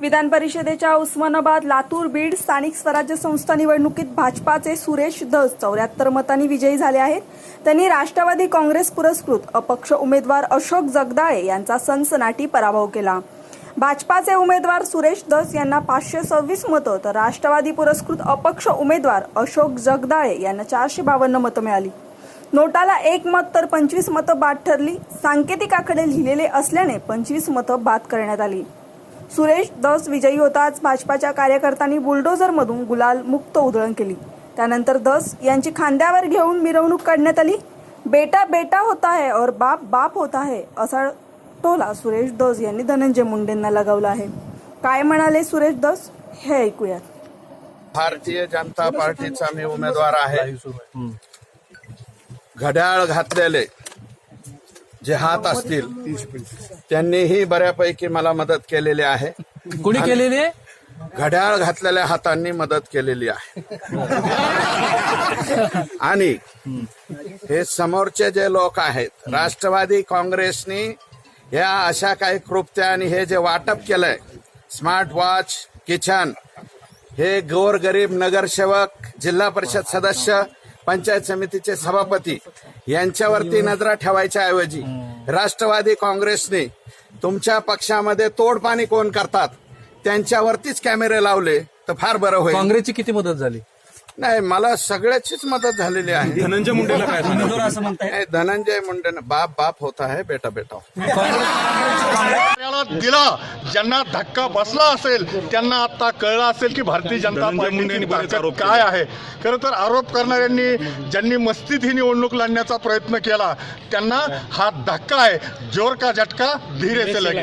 विधान परिषदेच्या उस्मानाबाद लातूर बीड स्थानिक स्वराज्य संस्था निवडणुकीत भाजपाचे सुरेश धस चौऱ्याहत्तर मतांनी विजयी झाले आहेत. त्यांनी राष्ट्रवादी काँग्रेस पुरस्कृत अपक्ष उमेदवार अशोक जगदाळे यांचा सनसनाटी पराभव केला. भाजपाचे उमेदवार सुरेश धस यांना पाचशे सव्वीस मतं तर राष्ट्रवादी पुरस्कृत अपक्ष उमेदवार अशोक जगदाळे यांना चारशे बावन्न मतं मिळाली. नोटाला एक मत तर पंचवीस मतं बाद ठरली. सांकेतिकाकडे लिहिलेले असल्याने पंचवीस मतं बाद करण्यात आली. सुरेश दस विजयी होताच भाजपाच्या कार्यकर्त्यांनी बुलडोझरमधून गुलाल मुक्त उधळण केली. त्यानंतर दस यांची खांद्यावर घेऊन मिरवणूक काढण्यात आली. बेटा बेटा होता है और बाप बाप होता है असा टोला सुरेश दस यांनी धनंजय मुंडेंना लगावला आहे. काय म्हणाले सुरेश दस? हे ऐकूयात. भारतीय जनता पार्टीचा मी उमेदवार आहे. घड्याळ घातलेले. जे हात असतील त्यांनीही बऱ्यापैकी मला मदत केलेली आहे. कोणी केलेले घड्याळ घातलेल्या हातांनी मदत केलेली आहे. आणि हे समोरचे जे लोक आहेत राष्ट्रवादी काँग्रेसनी या अशा काही कृत्या आणि हे जे वाटप केलंय स्मार्ट वॉच किचन हे गोरगरीब नगरसेवक जिल्हा परिषद सदस्य पंचायत समितीचे सभापती यांच्यावरती नजरा ठेवायच्या ऐवजी राष्ट्रवादी काँग्रेसने तुमच्या पक्षामध्ये तोडपाणी कोण करतात? त्यांच्यावरतीच कॅमेरे लावले तर फार बरं होईल. काँग्रेसची किती मदत झाली? नाही मला सगळ्याचीच मदत झालेली आहे. धनंजय मुंडेला काय सांगणार? असं म्हणताय? नाही, धनंजय मुंडे बाप बाप होता है बेटा बेटा होता. है. दिला. ज्यांना धक्का बसला असेल त्यांना आता कळलं असेल की भारतीय जनता धनंजय पार्टीची मुंडेंनी बरेच ताकद आरोप काय आहे. खरं तर आरोप करणाऱ्यांनी ज्यांनी मस्तीत ही निवडणूक लढण्याचा प्रयत्न केला त्यांना हा धक्का आहे. जोर का झटका? धीरे से लगे.